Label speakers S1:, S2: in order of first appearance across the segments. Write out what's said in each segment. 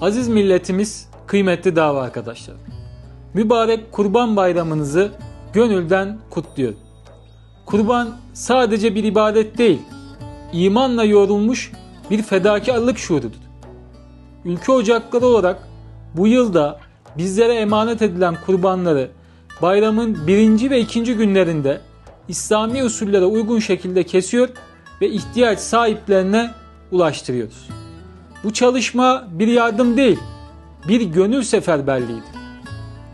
S1: Aziz milletimiz, kıymetli dava arkadaşlar. Mübarek Kurban Bayramınızı gönülden kutluyorum. Kurban sadece bir ibadet değil, imanla yoğrulmuş bir fedakarlık şuurudur. Ülke ocakları olarak bu yılda bizlere emanet edilen kurbanları bayramın birinci ve ikinci günlerinde İslami usullere uygun şekilde kesiyor ve ihtiyaç sahiplerine ulaştırıyoruz. Bu çalışma bir yardım değil, bir gönül seferberliğidir.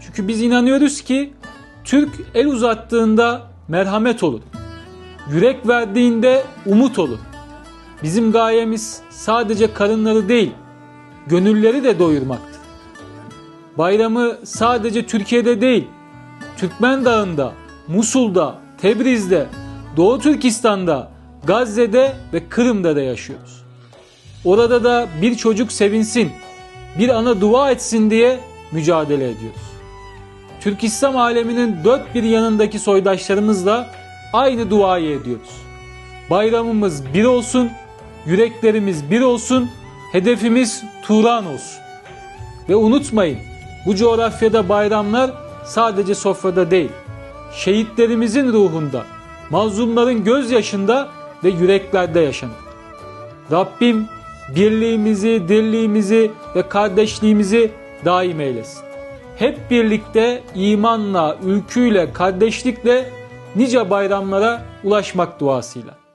S1: Çünkü biz inanıyoruz ki Türk el uzattığında merhamet olur. Yürek verdiğinde umut olur. Bizim gayemiz sadece karınları değil, gönülleri de doyurmaktır. Bayramı sadece Türkiye'de değil, Türkmen Dağı'nda, Musul'da, Tebriz'de, Doğu Türkistan'da, Gazze'de ve Kırım'da da yaşıyoruz. Orada da bir çocuk sevinsin, bir ana dua etsin diye mücadele ediyoruz. Türk İslam aleminin dört bir yanındaki soydaşlarımızla aynı duayı ediyoruz. Bayramımız bir olsun, yüreklerimiz bir olsun, hedefimiz Turan olsun. Ve unutmayın, bu coğrafyada bayramlar sadece sofrada değil, şehitlerimizin ruhunda, mazlumların gözyaşında ve yüreklerde yaşanır. Rabbim birliğimizi, dirliğimizi ve kardeşliğimizi daim eylesin. Hep birlikte imanla, ülküyle, kardeşlikle nice bayramlara ulaşmak duasıyla.